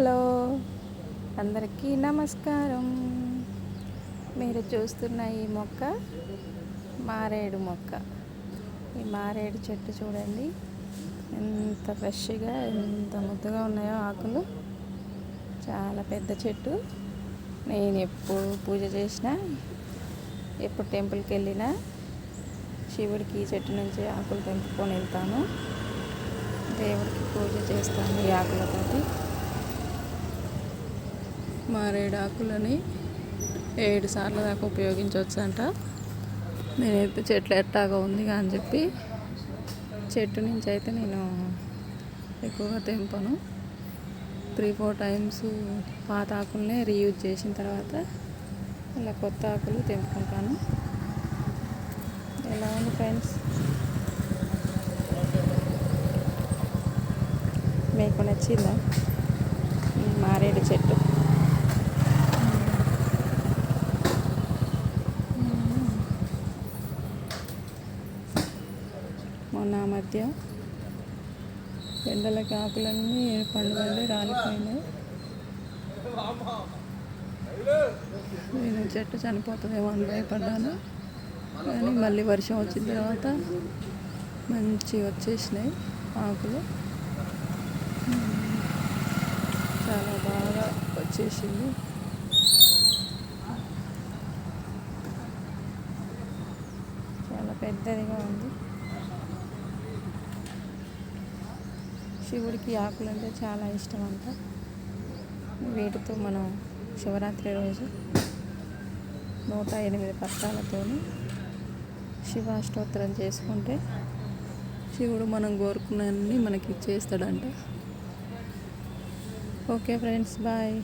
Hello. అందరికీ నమస్కారం. మీరు చూస్తున్న ఈ మొక్క మారేడు మొక్క. ఈ మారేడు చెట్టు చూడండి. ఎంత ఫ్రెష్గా ఎంత ముద్దుగా ఉన్నాయో ఆకులు. చాలా పెద్ద చెట్టు. నేను ఎప్పుడు పూజ చేసినా ఎప్పుడు టెంపుల్కి వెళ్ళినా శివుడికి ఈ చెట్టు నుంచి ఆకులు తెంపుకొని వెళ్తాను. దేవుడికి పూజ చేస్తాను ఈ ఆకులతోటి. మారేడు ఆకులని ఏడు సార్లు దాకా ఉపయోగించవచ్చు అంట నేనైతే చెట్లు ఎట్టాగా ఉంది అని చెప్పి చెట్టు నుంచి అయితే నేను ఎక్కువగా తెంపను. త్రీ ఫోర్ టైమ్స్ పాత ఆకులనే రీయూజ్ చేసిన తర్వాత ఇలా కొత్త ఆకులు తెంపుకుంటాను. ఎలా ఉంది ఫ్రెండ్స్? మీకు నచ్చిందా? మారేడు చెట్టు. మొన్న మధ్య ఎండలకి ఆకులన్నీ పండుగలు రాలిపోయినాయి. నేను చెట్టు చనిపోతుందేమో అని భయపడ్డాను. కానీ మళ్ళీ వర్షం వచ్చిన తర్వాత మంచి వచ్చేసినాయి ఆకులు. చాలా బాగా వచ్చేసింది. చాలా పెద్దదిగా ఉంది. శివుడికి ఆకులు అంటే చాలా ఇష్టం అంట వీటితో మనం శివరాత్రి రోజు నూట ఎనిమిది పత్రాలతో శివాష్టోత్తరం చేసుకుంటే శివుడు మనం కోరుకున్నవన్నీ మనకి ఇచ్చేస్తాడంట ఓకే ఫ్రెండ్స్ బాయ్.